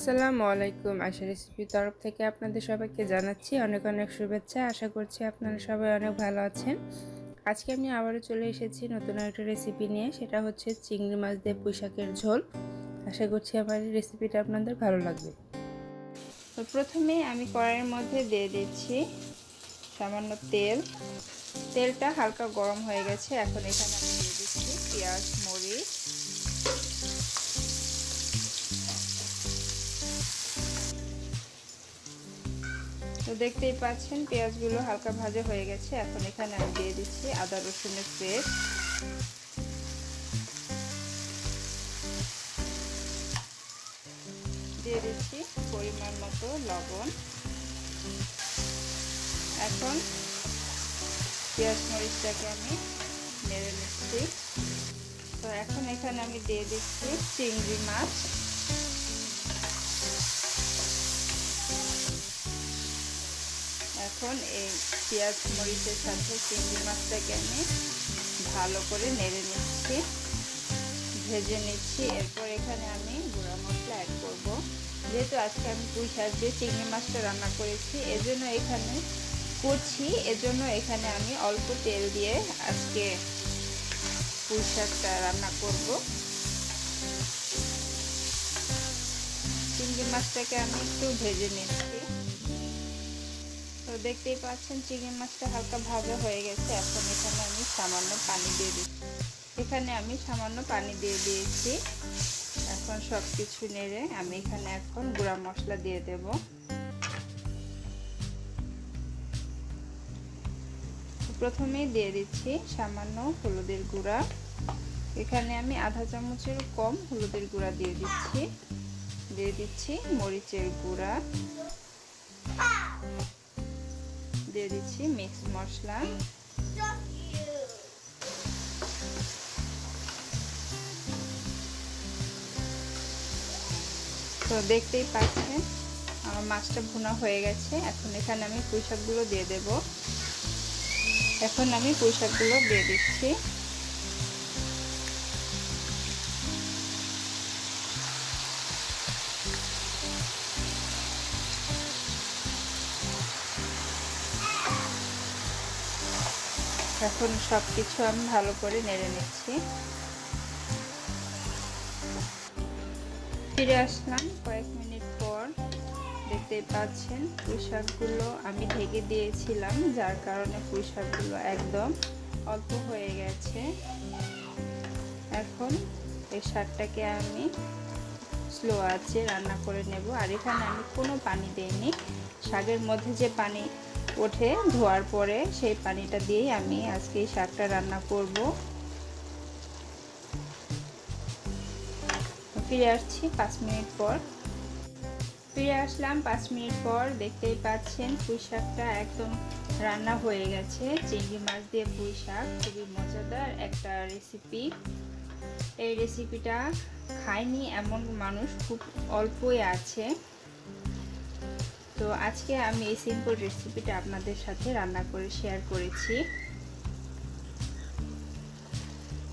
আসসালামু আলাইকুম। আশা রেসিপির তরফ থেকে আপনাদের সবাইকে জানাচ্ছি অনেক অনেক শুভেচ্ছা। আশা করছি আপনারা সবাই অনেক ভালো আছেন। আজকে আমি আবারও চলে এসেছি নতুন একটা রেসিপি নিয়ে। সেটা হচ্ছে চিংড়ি মাছ দিয়ে পুঁইশাকের ঝোল। আশা করছি আমার রেসিপিটা আপনাদের ভালো লাগবে। তো প্রথমে আমি কড়াইয়ের মধ্যে দিয়ে দিচ্ছি সামান্য তেল। তেলটা হালকা গরম হয়ে গেছে। এখন এখানে আমি দিয়ে দিচ্ছি পেঁয়াজ, মরিচ তো দেখতেই পাচ্ছেন, পেঁয়াজগুলো হালকা ভাজা হয়ে গেছে। এখন এখানে আমি দিয়ে দিচ্ছি আদা রসুনের পেস্ট। দিয়ে দিচ্ছি পরিমাণ মতো লবণ। এখন পেঁয়াজ মরিচটাকে আমি নেড়ে নিচ্ছি। তো এখন এখানে আমি দিয়ে দিচ্ছি চিংড়ি মাছ। এখন এই পেঁয়াজ মরিচের সাথে চিংড়ি মাছটাকে আমি ভালো করে নেড়ে নিচ্ছি। ভেজে নিচ্ছি। এরপর এখানে আমি গুঁড়া মশলা অ্যাড করব। যেহেতু আজকে আমি পুঁই শাক দিয়ে চিংড়ি মাছটা রান্না করেছি, এজন্য এখানে করছি এজন্য এখানে আমি অল্প তেল দিয়ে আজকে পুঁই শাকটা রান্না করব। চিংড়ি মাছটাকে আমি একটু ভেজে নিচ্ছি। দেখতেই পাচ্ছেন, চিংড়ি মাছটা হালকা ভাজা হয়ে গেছে। এখন এখানে আমি সামান্য পানি দিয়ে দিচ্ছি। এখানে আমি সামান্য পানি দিয়ে দিয়েছি। এখন সব কিছু নেড়ে আমি এখানে এখন গুঁড়া মশলা দিয়ে দেব। প্রথমেই দিয়ে দিচ্ছি সামান্য হলুদের গুঁড়া। এখানে আমি আধা চামচের কম হলুদের গুঁড়া দিয়ে দিচ্ছি। দিয়ে দিচ্ছি মরিচের গুঁড়া। দিয়ে দিচ্ছি মিক্স মশলা। তো দেখতেই পাচ্ছেন, আমার মাছটা ভুনা হয়ে গেছে। এখন এখানে আমি পুঁইশাকগুলো দিয়ে দেব। এখন আমি পুঁইশাকগুলো দিয়ে দিচ্ছি। এখন সব কিছু আমি ভালো করে নেড়ে নিচ্ছি। ফিরে আসলাম কয়েক মিনিট পর। দেখতে পাচ্ছেন, পুঁইশাকগুলো আমি ঢেকে দিয়েছিলাম, যার কারণে পুঁইশাকগুলো একদম অল্প হয়ে গেছে। এখন এই শাকটাকে আমি স্লো আছে রান্না করে নেব। আর এখানে আমি কোনো পানি দিইনি। শাকের মধ্যে যে পানি ওঠে, ধোয়ার পরে সেই পানিটা দিয়েই আমি আজকে শাকটা রান্না করব। ফিরে আসছি পাঁচ মিনিট পর। ফিরে আসলাম পাঁচ মিনিট পর, দেখতেই পাচ্ছেন পুঁই শাকটা একদম রান্না হয়ে গেছে। চিংড়ি মাছ দিয়ে পুঁই শাক, খুবই মজাদার একটা রেসিপি এই রেসিপিটা খায়নি এমন মানুষ খুব অল্পই আছে। তো আজকে আমি এই সিম্পল রেসিপিটা আপনাদের সাথে রান্না করে শেয়ার করেছি।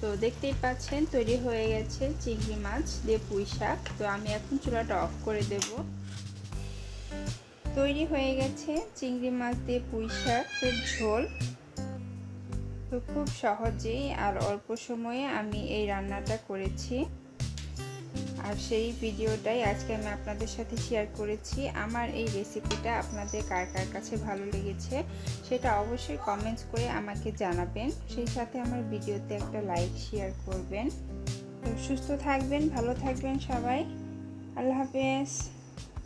তো দেখতেই পাচ্ছেন, তৈরি হয়ে গেছে চিংড়ি মাছ দিয়ে পুঁই শাক। তো আমি এখন চুলাটা অফ করে দেব। তৈরি হয়ে গেছে চিংড়ি মাছ দিয়ে পুঁই শাকের ঝোল। তো খুব সহজেই আর অল্প সময়ে আমি এই রান্নাটা করেছি। আর সেই ভিডিওটাই আজকে আমি আপনাদের সাথে শেয়ার করেছি। আমার এই রেসিপিটা আপনাদের কার কার কাছে ভালো লেগেছে সেটা অবশ্যই কমেন্টস করে আমাকে জানাবেন। সেই সাথে আমার ভিডিওতে একটা লাইক শেয়ার করবেন। তো সুস্থ থাকবেন, ভালো থাকবেন সবাই। আল্লাহ হাফেজ।